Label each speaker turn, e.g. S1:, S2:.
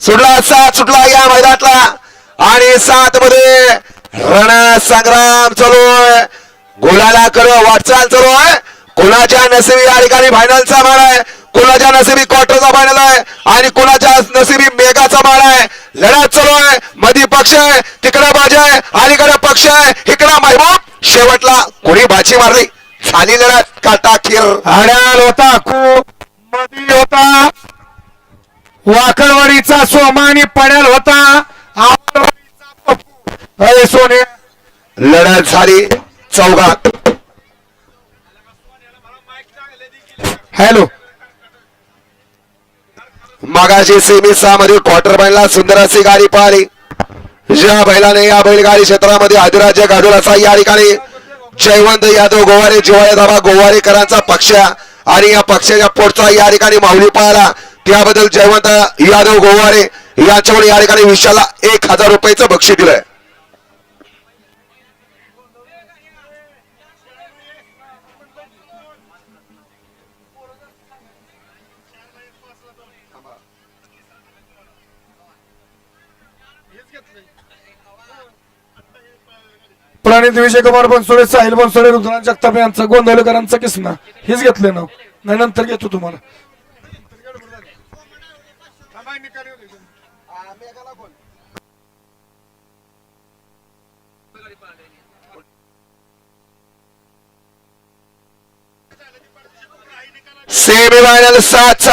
S1: सुटला सात सुटला या मैदानातला. आणि सात मध्ये रण संग्राम चालू आहे गोलाला करो वाटचाल चालू आहे कोणाच्या नसिबी या ठिकाणी फायनलचा माळ आहे? कोणाच्या नसिबी क्वार्टरचा फायनल आहे? आणि कोणाच्या नसिबी मेगाचा माळ आहे? लढत चालू आहे मधी पक्ष आहे तिकडे बाजी आहे अलीकडे पक्ष आहे. इकडे महबूब शेवटला कोणी बाजी मारली? झाली लढत काटा खीर.
S2: होता खूप. वाकळवाडीचा सोमा आणि पड्याल होता अरे सोने.
S1: लढत झाली. चौघात.
S2: हॅलो.
S1: मागाशी सेमी सहा मध्ये क्वार्टर फायनलला सुंदर अशी गाडी पाहिली. ज्या बैलाने या बैलगाडी क्षेत्रामध्ये अधिराज्य गाजवला असा या ठिकाणी जयवंत यादव गोवारे जिवाळे दाबा गोवारेकरांचा पक्ष. आणि या पक्षाच्या पोटचा या ठिकाणी माऊली पाहिला त्याबद्दल जयवंत यादव गोवारे याच्यावर या ठिकाणी विशाला एक हजार रुपयाचं बक्षीस दिलंय.
S2: प्रणित विजय कुमार बनसोडे साहिल बनसोडे रुद्रांत जगताप यांचं गोंधळकरांचं किसना हेच घेतले ना नाही नंतर घेतो तुम्हाला.
S1: सेमी फायनल सात सात